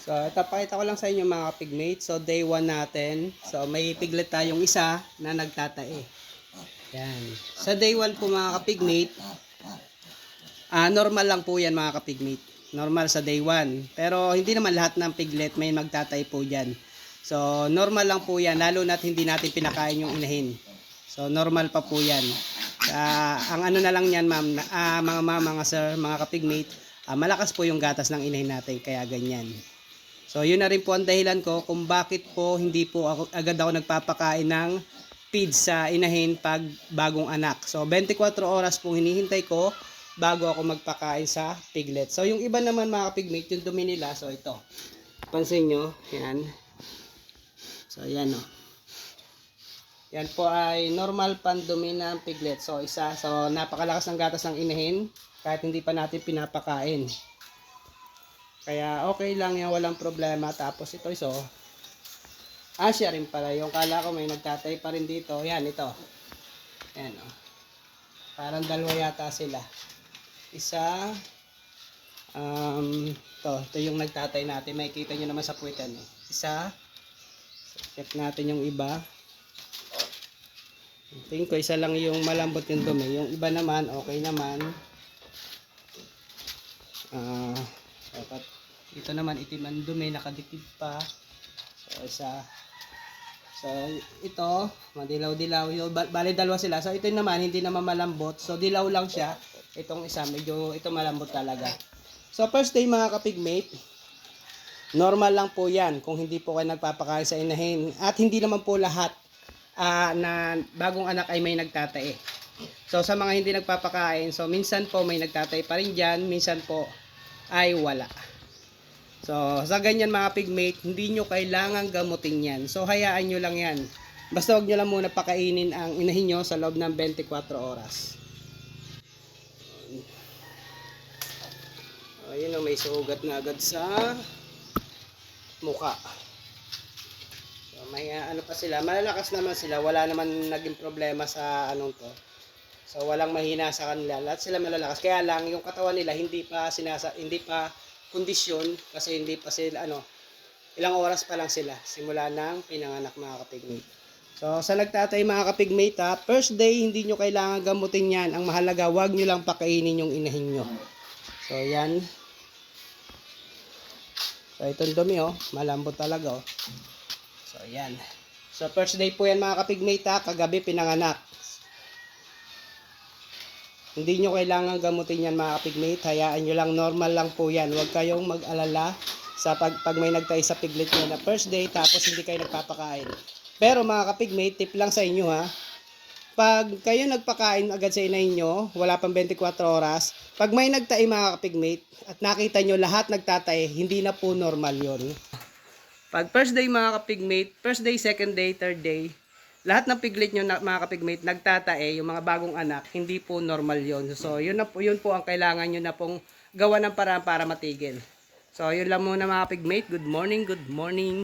So, ito, pakita ko lang sa inyo mga pigmate. So, day 1 natin. So, may piglet tayong isa na nagtatae. Yan. Sa day 1 po mga kapigmate, ah normal lang po yan mga kapigmate. Normal sa day 1. Pero, hindi naman lahat ng piglet may magtatae po dyan. So, normal lang po yan. Lalo na't hindi natin pinakain yung inahin. So, normal pa po yan. Ah, ang ano na lang yan, ma'am, ah, mga ma'am, mga sir, mga kapigmate, ah, malakas po yung gatas ng inahin natin, kaya ganyan. So, yun na rin po ang dahilan ko kung bakit po hindi po ako, agad ako nagpapakain ng feed sa inahin pag bagong anak. So, 24 oras po hinihintay ko bago ako magpakain sa piglet. So, yung iba naman mga pigmate, yung dumi nila, so ito. Pansin nyo, yan. So, yan o. Yan po ay normal pandumi ng piglet. So, isa. So, napakalakas ng gatas ng inahin kahit hindi pa natin pinapakain. Kaya okay lang yan, walang problema. Tapos ito iso. Ah, siya rin pala. Yung kala ko may nagtatay pa rin dito. Yan, ito. Yan o. Parang dalawa yata sila. Isa. Um, to, ito yung nagtatay natin. Makikita nyo naman sa puwitan. Eh. Isa. Check natin yung iba. Tingin ko isa lang yung malambot yung dumi. Yung iba naman, okay naman. Ah, dapat ito naman itim ang dumi, nakadikit pa. So, isa. So, ito, madilaw-dilaw. Yung, ba- bali dalawa sila. So, ito naman, hindi naman malambot. So, dilaw lang siya. Itong isa, medyo, ito malambot talaga. So, first day mga kapigmate, normal lang po yan kung hindi po kayo nagpapakain sa inahin. At hindi naman po lahat ah, na bagong anak ay may nagtatae. So sa mga hindi nagpapakain, so minsan po may nagtatae pa rin dyan, minsan po ay wala. So sa ganyan mga pigmate, hindi nyo kailangan gamutin yan. So hayaan nyo lang yan. Basta wag nyo lang muna pakainin ang inahin nyo sa loob ng 24 oras. O, yun o, may sugat na agad sa muka. So, may uh, ano pa sila, malalakas naman sila, wala naman naging problema sa anong to. So walang mahina sa kanila, lahat sila malalakas. Kaya lang yung katawan nila hindi pa sinasa hindi pa kondisyon kasi hindi pa sila ano ilang oras pa lang sila simula ng pinanganak mga kapigmate. So sa nagtatay mga kapigmate ha, first day hindi nyo kailangan gamutin yan. Ang mahalaga wag nyo lang pakainin yung inahin nyo. So yan. So itong dumi oh, malambot talaga oh. So, yan. So, first day po yan mga kapigmate ha. Kagabi pinanganak. Hindi nyo kailangan gamutin yan mga kapigmate. Hayaan nyo lang. Normal lang po yan. Huwag kayong mag-alala sa pag, pag may nagtay sa piglet nyo na first day tapos hindi kayo nagpapakain. Pero mga kapigmate, tip lang sa inyo ha. Pag kayo nagpakain agad sa inay nyo, wala pang 24 oras, pag may nagtae mga kapigmate at nakita nyo lahat nagtatae, hindi na po normal yon. Pag first day mga kapigmate, first day, second day, third day, lahat ng piglet nyo na, mga kapigmate nagtatae, yung mga bagong anak, hindi po normal yon. So, yun, na yun po ang kailangan nyo na pong gawa ng paraan para matigil. So, yun lang muna mga kapigmate. Good morning, good morning.